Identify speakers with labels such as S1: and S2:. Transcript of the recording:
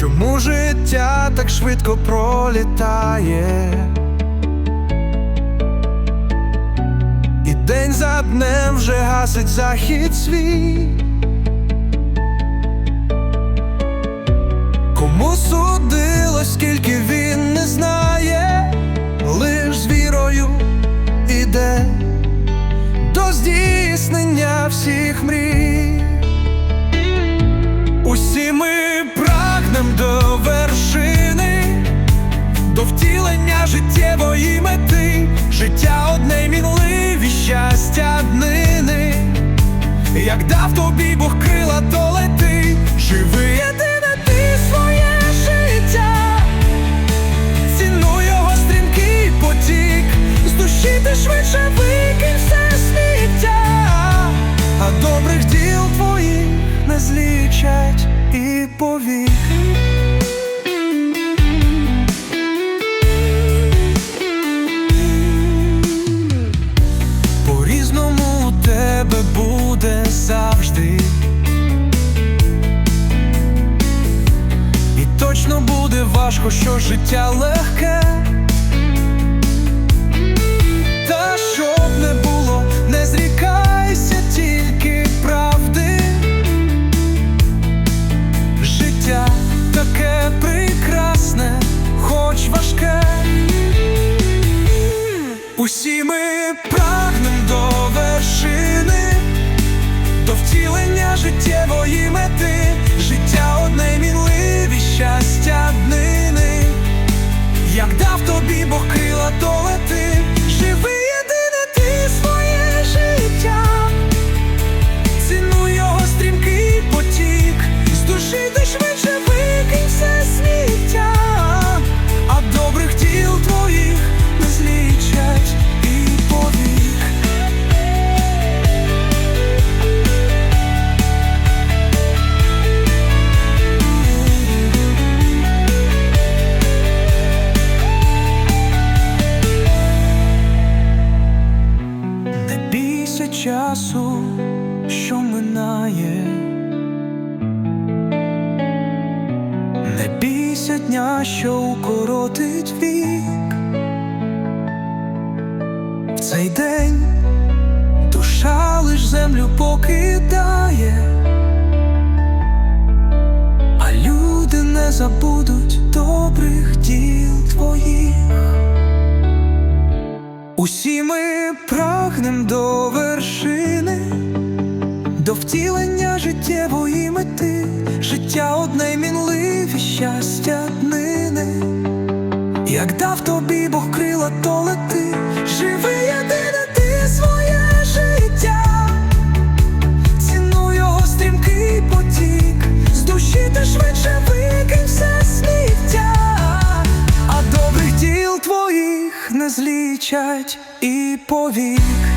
S1: Чому життя так швидко пролітає? І день за днем вже гасить захід свій. Кому судилось, скільки він не знає, лиш з вірою іде до здійснення всіх мрій. Мінливі щастя днини. Як дав тобі Бог крила, то лети, живи єдине ти своє життя, цінуй його стрімкий потік, з душі швидше викинь все сміття, а добрих діл твоїх не злічать і повік. Важко, що життя легке. Та щоб не було, не зрікайся тільки правди. Життя таке прекрасне, хоч важке. Усі ми прагнем до вершини, до втілення життєвої мети, життя одне часу, що минає, не бійся дня, що укоротить вік. В цей день душа лиш землю покидає, а люди не забудуть добрих діл твоїх. Усі ми прагнем до вершини, до втілення життєвої мети, життя одне мінливі щастя днини. Як дав тобі Бог крила, то лети, живи єдине злічать і повік.